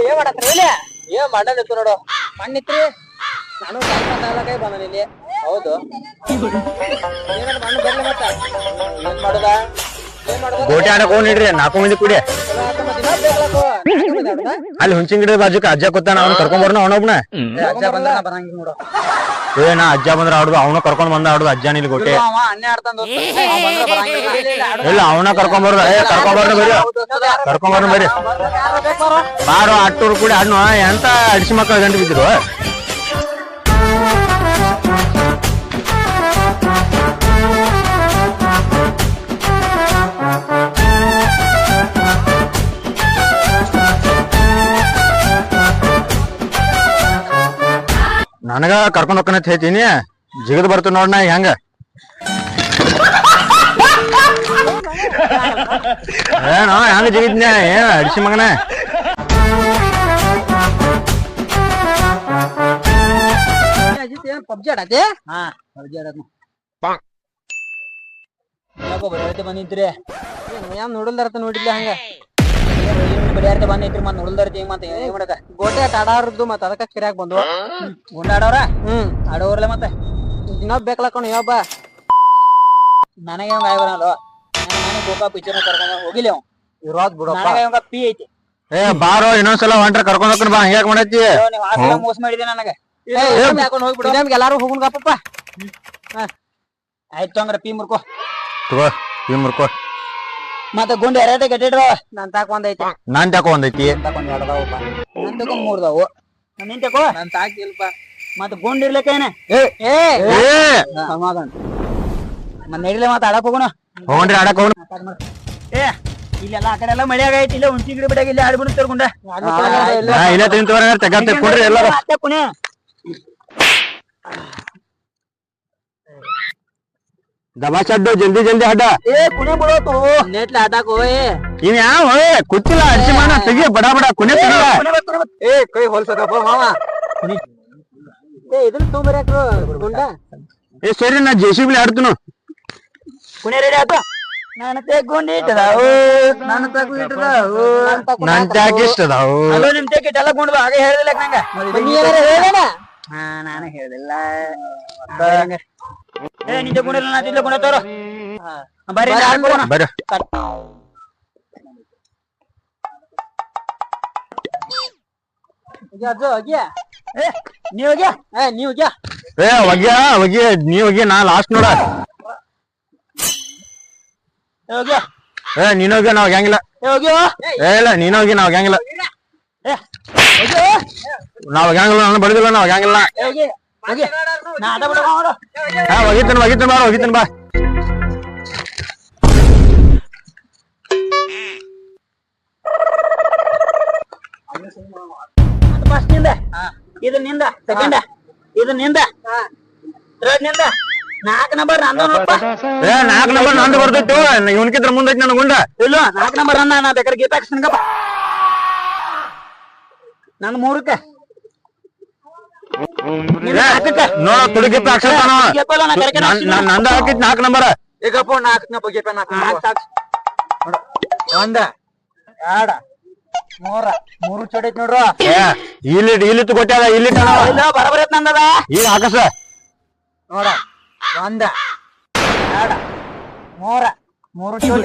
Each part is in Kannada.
ಏನ್ ಮಾಡತ್ರಿ ಇಲ್ಲಿ ಏನ್ ಮಾಡಲಿತ್ತು ನೋಡು. ಮಣ್ಣಿತ್ರಿ? ನಾನು ತಾಲೂಕೈ ಬಂದ ಇಲ್ಲಿ. ಹೌದು. ಮಣ್ಣು ಬರ್ಲಿ ಮತ್ತ. ಏನ್ ಮಾಡುದ? ಗೋಟಿ ಆಡಕ್ ಹೋಗ್ ನೀಡ್ರಿ ನಾಲ್ಕು ಮಂದಿ ಕೂಡಿ? ಅಲ್ಲಿ ಹುಂಚಿನ ಗಿಡದ ಬಾಜುಕ ಅಜ್ಜ ಕೂತಾನ ಅವ್ನ ಕರ್ಕೊಂಡ್ ಬರ್ನ ಅವನೊಬ್ನ ಅಜ್ಜ ಬಂದ್ರ ನಾ ಬರಂಗಿಲ್ಲ ನೋಡು. ಏ ನಾ ಅಜ್ಜ ಬಂದ್ರ ಆಡುದು ಅವನ ಕರ್ಕೊಂಡ್ ಬಂದ ಆಡುದು ಅಜ್ಜ ನಿಲ್ ಗೋಟೆ. ಇಲ್ಲ, ಅವನ ಕರ್ಕೊಂಡ್ ಬರೋದ ಏ ಕರ್ಕೊಂಡ್ ಬರ್ನ ಬರ್ರಿ ಕರ್ಕೊಂಡ್ ಬರ್ನ ಬರ್ರಿ ಯಾರು ಬೇಕು ಬಾರೋ? ಬಾರೋ ಅಟ್ಟೂರು ಕೂಡಿ ಅಣ್ಣ ಎಂತ ಅಡಿಸಿ ಮಕ್ಕಳ ಗಂಟು ಬಿದ್ರು ನನಗ ಕರ್ಕೊಂಡು ಹೋಗ್ಕನತ್ ಹೇಳ್ತೀನಿ. ಜಿಗದ್ ಬರ್ತು ನೋಡ್ ನಾ ಹೆಂಗ? ಏನೋ ಹೆಂಗ ಜಿಗಿದ್ನ? ಏನ ಅಡಿಸಿ ಮಗನ. ಏ, ಪಬ್ಜಿ ಆಡತ್ತೆ ಹಾ ಪಬ್ಜಿ ಆಡತ್ನ ಬಂದಿದ್ರಿ? ಏನ್ ನೋಡಲ್ದಾರತ ನೋಡಿಲ್ಲ ಹಂಗ? ಬಡಿಯಾರ್ತ ಬಂದೈತ್ರಿ ಮತ್ ನೋಡಲ್ದಾರ್ತಿ ಮತ್ ಏನ್ ಮಾಡಕ. ಗೋಟೆ ಆಟ ಆಡಾರದ್ದು ಮತ್ ಅದಕ್ಕ ಕಿರಾಕ್ ಬಂದು ಗುಂಡಾಡೋರ ಹ್ಮ್. ಆಡೋರ್ಲೆ ಮತ್ತೆ. ಇನ್ನೊಬ್ ಬೇಕಲ್ಲ ಯಾವಬ್ಬ ನನಗೆ ಅವಂಗ ಆಯ್ ನಾನು ಗೋಕಾ ಪಿಕ್ಚರ್ ಕರ್ಕೊಂಡ್ ಹೋಗಿಲ್ಲ ಅವ್ ಇರೋದ್ ಬಿಡಪ್ಪ ನನಗೆ ಪಿ ಐತಿ. ಏ ಬಾರೋ ಇನ್ನೊಂದ್ಸಲ ಹೊಂಟ್ರ ಕರ್ಕೊಂಡ್ ಹೋಗ್ತಾನ ಬಾ ಹಂಗ್ಯಾಕ್ ಮಾಡತ್ತಿ. ನೀವ್ ಮೋಸ ಮಾಡಿದೆ ನನಗೆ. ಹಾಕೊಂಡ್ ಹೋಗ್ಬಿಡು. ನಮ್ಗೆ ಎಲ್ಲಾರು ಹೋಗುನ್ ಗಪ್ಪಪ್ಪ. ಆಯ್ತು ಅಂದ್ರೆ ಪಿ ಮುರ್ಕೋ. ಪಿ ಮುರ್ಕೋ. ಮತ್ತೆ ಗುಂಡ್ ಎರಡೇ ಕಟ್ಟಿಡ್ರ ನನ್ ತಾಕ ಒಂದೈತಿ ನಾನ್ ಯಾಕೋ ಒಂದೈತಿ ನನ್ ತಾಕ ಒಂದ್ ಎರಡದಾವಪ್ಪ ನನ್ ತಕೋ ಮೂರ್ದಾವು. ನಿನ್ ತಕೋ. ನನ್ ತಾಕಿಲ್ಪ ಮತ್ತ ಗುಂಡ್ ಇರ್ಲಿಕ್ಕೇನ ಏ. ಏ. ಏ. ಸಮಾಧಾನ. ಮತ್ ನಡಿಲೆ ಮತ್ತ ಆಡಕ್ ಹೋಗೋಣ. ಹೋಗ್ರಿ ಆಡಕ್ ಹೋಗ್ ಏ ಇಲ್ಲೆಲ್ಲ ಆ ಕಡೆ ಎಲ್ಲ ಮಳೆ ಆಗೈತಿ. ಇಲ್ಲ ಹುಂಚಿ ಗಿಡ ಬಿಡಾಗ ಇಲ್ಲಿ ಆಡ್ಬಿಡು ತರ್ಕೊಂಡ ಇಲ್ಲ ತಿಂತವ್ರ ತೆಗತ್ತೆ ಕೊಡ್ರಿ ಎಲ್ಲ ಮತ್ತೆ ಪುಣೆ ದಬಾಚಡ್ಡು ಜಲ್ದಿ ಜಲ್ದಿ ಅಡ್ಡ ಏ ಪುಣೆ ಬಿಡೋತು ನೆಟ್ಲ ಆದಾಕ ಹೋಯ್ ಇವ್ ಯಾವ ಕುತ್ತಿಲ್ಲ ಅಡಿಸಿ ಮಾಡ ತೆಗಿ ಬಡ ಬಡ ಕುನೆ ತೆಗಿಯ ಏ ಕೈ ಹೊಲ್ಸದಪ್ಪ ಮಾವ. ಏ ಇದನ್ನ ತೊಗೊಂಬರ್ಯಾಕ್ರು ಗುಂಡ. ಏ ಸರಿ ನಾ ಜೆ ಸಿ ಬಿ ಆಡ್ತೀನು. ಪುಣೆ ರೆಡಿ ಆತ ನಾನು ತೆಗೊಂಡು ಇಟ್ಟದಾವು. ನಾನು ತಗೊಂಡು ಇಟ್ಟದಾವು. ನನ್ ತ್ಯಾಕ್ ಇಷ್ಟ ಅದಾವು ಅಲ್ಲೋ ನಿಮ್ ತೆಗಿಟ್ ಎಲ್ಲ ಕೊಂಡು ಬಾ ಹಾಗೆ ಹೇಳಿದಿಲ್ಲ ನಂಗ? ಹಾ ನಾನು ಹೇಳಿಲ್ಲ ಏ ನಿಂತೆ ಗುಂಡಿಲ್ಲ ನಾ ತಿಂದ ಗುಣ ತೋರು. ಬರ್ರಿ ಏ, ನೀ ಏ ನೀ ಹೋಗ್ಯಾ? ಏ ಒಗ್ಯ ಒಗ್ಯ ನೀ ಒಗ್ಯ ನಾ ಲಾಸ್ಟ್ ನೋಡ. ಏ ಏ ನೀನ್ ನಾವ್ ಹೋಗಂಗಿಲ್ಲ ಏ ಏ ಇಲ್ಲ ನೀನ್ ಹೋಗಿ ನಾವ್ ಏ ಹೋಗ್ಯೋ? ನಾವ್ ಹೋಗಂಗಿಲ್ಲ ನಾನು ಬಡಿದಿಲ್ಲ ನಾವ್ ಹೋಗಂಗಿಲ್ಲ ಏ ಹೋಗಿ. ನಾ ಆಟ ಬಿಡೋ ಹಾ ಒಗಿತನ್ ಒಗಿತನ್ ಬಾ ಹೋಗಿತ್ತನ್ ಬಾ ಫಸ್ಟ್ನಿಂದ. ಇದು ನಿಂದ ಸೆಕೆಂಡ್ ಇದು ನಿಂದ. ಥರ್ಡ್ನಿಂದ. ನಾಲ್ಕು ನಂಬರ್ ನಂದು ಏ ನಾಲ್ಕ್ ನಂಬರ್ ನಂದು ಬರ್ತೈತಿ ಇವನ್ಕಿದ್ರ ಮುಂದೈತಿ ನನ್ನ ಗುಂಡ. ಇಲ್ಲ ನಾಲ್ಕು ನಂಬರ್ ಅನ್ನ ನಾ ಬೇಕಾದ್ರೆ ಗೀತ ಹಾಕ್ಸ್ತೀನಪ್ಪ ನನ್ನ ಮೂರಕ್ಕೆ. ನಿನ್ನ. ನೋಡ ತುಡುಗಿತ್ತ. ನಂದ ಹಾಕಿತ್ ನಾಲ್ಕು ನಂಬರ್. ಈಗಪ್ಪ ನಾಲ್ಕು ನಾಲ್ಕು ಹಾಕ್ಸ್. ಒಂದ ಎರಡ ಮೂರ. ಮೂರು ಚೊಡೈತ್ ನೋಡ್ರ. ಏ ಇಲ್ಲಿ ಇಲ್ಲಿತ್ತು ಕೊಟ್ಟಾದ ಇಲ್ಲಿ ಇಲ್ಲ ಬರಬರ ನಂದದ. ಈಗ ಹಾಕಸ. ನೋಡ. ಒಂದ ಎರಡ ಮೂರ. ಮೂರು ಚೋಟ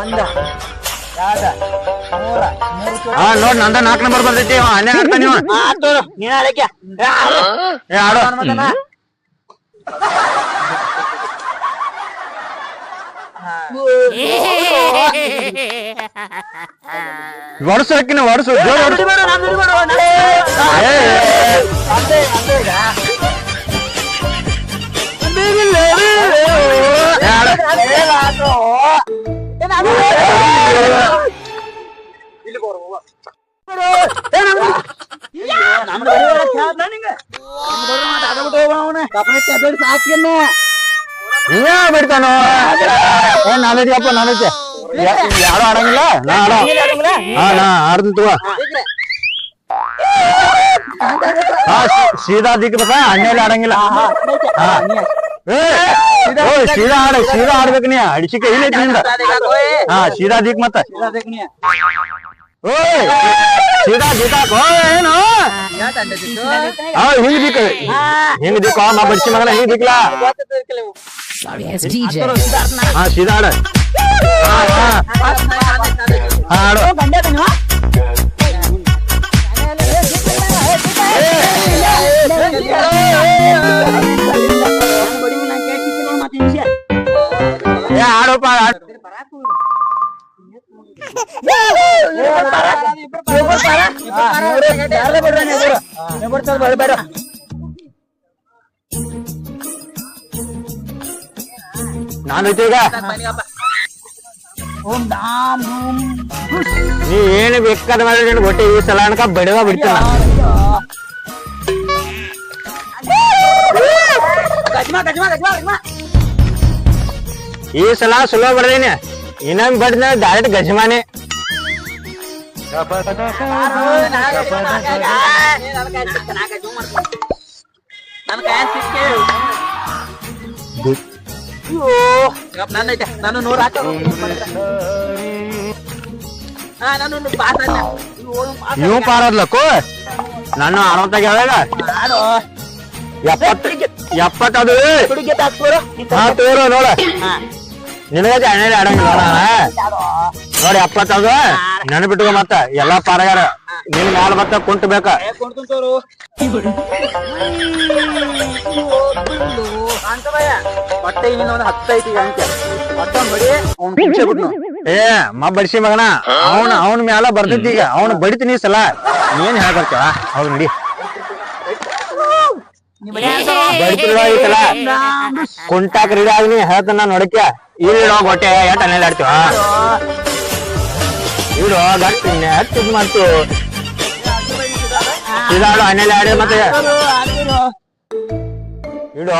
ಒಂದ ಎರಡ ಮೂರ. ನೋಡ್ ನಂದ ನಾಲ್ಕ್ ನಂಬರ್ ಬರ್ತೈತಿ ಅವ ಹನ್ನೆರಡು ಹಾಕ್ತಾನ ನೀವು ಆತು ನೀನ್ ಅದಕ್ಕೆ ಏ ಆಡು ಹೊಡ್ಸು ಹಾಕಿನ ಹೊಡ್ಸು ಜೋರ್ ಹೊಡ್ಸು ಏ, ಏ, ಆಡು. ನೀವೇ ಬಿಡ್ತಾನೋ ಏ ನಾನೈತಿಯಪ್ಪ ನಾನೈತೆ ಯಾರು ಆಡಂಗಿಲ್ಲ? ನಾ ಆಡ? ಹಾ ನಾ ಆಡ್ತೀನಿ ತಗೋ. ಸೀದಾ ದಿಕ್ಕಬೇಕ ಅಣ್ಣೆಲ್ಲ ಆಡಂಗಿಲ್ಲ. ಸೀದಾ ಆಡ ಸೀದಾ ಆಡ್ಬೇಕು ನೀ. ಅಡಿಸಿಕೆ ಇಲ್ಲ ಹಾ ಸೀದಾ ದಿಕ್ ಮತ್ತ. ಓಯ್ ಸೀದಾ ದಿಕ್ಕಾಕೋ ಏನು ಹಾ ಹಿಂಗ್ ದಿಕ್ಕ ಹಿಂಗ್ ದಿಕ್ಕ ನಾ ಬಡ್ಸಿ ಮಗನ ಹಿಂಗ್ ದಿಕ್ಲಾ Sorry, as DJ. ಹಾ ಸೀದಾ ಆಡ ಹಾ ಹಾ ಹಾ ಆಡು ಏ ಆಡೋಪ ಆಡ್ ನಾನು ಐತಿ ಈಗ ನೀ ಏನು ಬೇಕಾದ ಮಾಡಿ ನಿನ್ ಹೊಟ್ಟೆ ಈ ಸಲ ಅನ್ಕ ಬಡವ ಬಿಡ್ತೀನ ಈ ಸಲ ಸುಲಭ ಬಡ್ದೇನಿ ಇನ್ನೊಂದ್ ಬಡ್ದ ಡೈರೆಕ್ಟ್ ಗಜಮಾನೆ ನಾನು ನೂರ ನಾನು ನೀವು ಪಾರದ್ಲಕ್ಕು? ನಾನು ಯಾವಾಗ? ಆಡು ಎಪ್ಪತ್ತು ಎಪ್ಪತ್ತದು. ನೋಡ. ನಿನಗೆ ಅಣ್ಣ ಆಡಂಗಿಲ್ಲ ನೋಡಿ ಎಪ್ಪತ್ತದು. ನೆನಪಿಟ್ಕೊ ಮತ್ತ ಎಲ್ಲಾ ಪಾರಗಾರ ನಿನ್ ಮ್ಯಾಲ ಮತ್ತ ಕುಂಟ ಬೇಕ. ಹೊಟ್ಟೆ ಇನ್ನೊಂದು ಹತ್ತೈತಿ ಅಂತೆ ಏ ಮ ಬಡ್ಸಿ ಮಗನ ಅವನ್ ಅವನ್ ಮ್ಯಾಲ ಬರ್ತೈತಿ ಈಗ. ಅವನು ಬಡಿತೀನಿ ಸಲ. ಏನ್ ಹೇಳ್ಬರ್ತೀವ ಹೌದು ನಡಿ. ಕುಂಟಾಕ್ ರೆಡಿ ಆಗ್ಲಿ ಹೇಳ್ತಾನ ನೋಡಕ್ಯ ಇಲ್ಲಿ ಹೊಟ್ಟೆ ಎಟ್ ಅನ್ನೆಲ್ಲ ಆಡ್ತೀವ ಇಡು ಗಟ್ಟಿ ಹತ್ತು ಇದ್ ಇದಾಡು ಅನ್ನೆಲ್ಲ ಆಡಿ ಮತ್ತೆ ಇಡು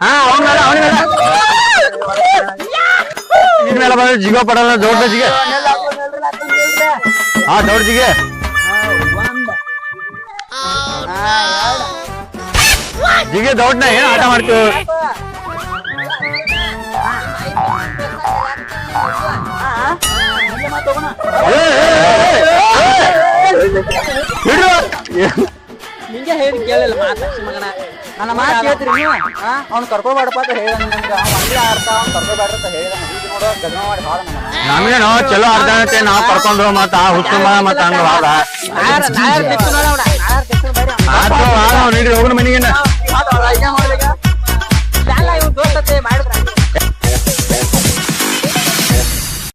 ಹಾ ಜಿಗೋ ದೊಡ್ಡ ಜಿಗೆ ಹಾ ದೊಡ್ಡ ಜಿಗೆ ಜಿಗೆ ದೌಡ್ನ ಏನ್ ಆಟ ಮಾಡ್ತೀವಿ. ನಿಂಗೆ ಹೇಳಿ ಕೇಳಿಲ್ಲ ಮಾತು ಮಗನ. ನನ್ನ ಮಾತು ಕೇಳ್ತೀರಿ ನೀವು? ಅವ್ನು ಕರ್ಕೋಬಾಡಪ್ಪ ಅಂತ ಹೇಳ ನಿಮ್ಗೆ ಅವ್ನು ಅಂಗಡಿ ಆಡ್ತ ಅವ್ನು ಕರ್ಕೋಬಾಡ್ರ ಅಂತ ಹೇಳಿದ ಈಗ ನೋಡೋ ಮಾಡಿ ನಮ್ಗೇನು ಚಲೋ ಅರ್ಧ ಐತೆ ಕರ್ಕೊಂಡ್ರು ಕರ್ಕೊಂಡು ಮತ್ತ ಹುಚ್ಚುಮ ಮತ್ತ ಹಂಗ ವಾದ. ನಾಯರ್ ನಾಯರ್ ನೋಡ ಅವ್ನ. ನೀಡಿ ಹೋಗೋಣ ಇದ ಮಾಡ್ಬೇಕ ಪ್ಲಾನ್ ಇವ್ ದೋಸ್ತತೆ ಮಾಡಿದ್ರ